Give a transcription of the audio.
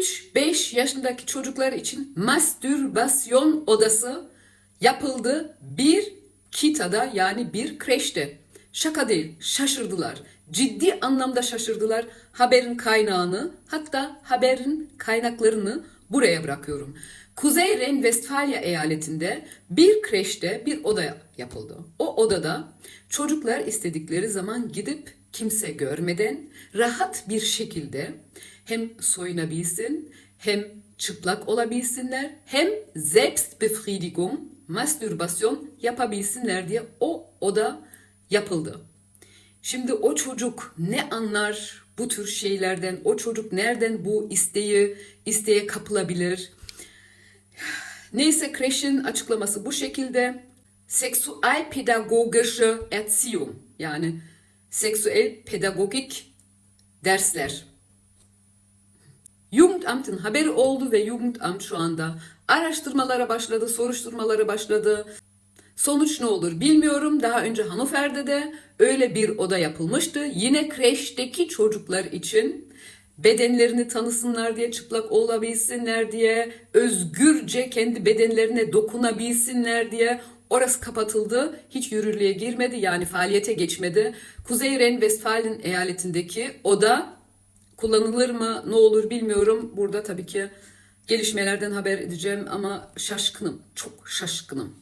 3-5 yaşındaki çocuklar için mastürbasyon odası yapıldı bir kitada yani bir kreşte. Şaka değil, şaşırdılar. Ciddi anlamda şaşırdılar. Haberin kaynağını, hatta haberin kaynaklarını buraya bırakıyorum. Kuzey Ren-Vestfalya eyaletinde bir kreşte bir oda yapıldı. O odada çocuklar istedikleri zaman gidip kimse görmeden rahat bir şekilde hem soyunabilsin, hem çıplak olabilsinler, hem Selbstbefriedigung, mastürbasyon yapabilsinler diye o oda yapıldı. Şimdi o çocuk ne anlar bu tür şeylerden? O çocuk nereden bu isteği, isteğe kapılabilir? Neyse kreşin açıklaması bu şekilde. Sexualpädagogische Erziehung yani seksüel pedagogik dersler. Jugendamt'ın haberi oldu ve Jugendamt şu anda araştırmalara başladı, soruşturmalara başladı. Sonuç ne olur bilmiyorum. Daha önce Hannover'de de öyle bir oda yapılmıştı. Yine kreşteki çocuklar için bedenlerini tanısınlar diye, çıplak olabilsinler diye, özgürce kendi bedenlerine dokunabilsinler diye orası kapatıldı. Hiç yürürlüğe girmedi yani faaliyete geçmedi. Kuzey Ren-Westfalen eyaletindeki oda kullanılır mı ne olur bilmiyorum. Burada tabii ki gelişmelerden haber edeceğim ama şaşkınım, çok şaşkınım.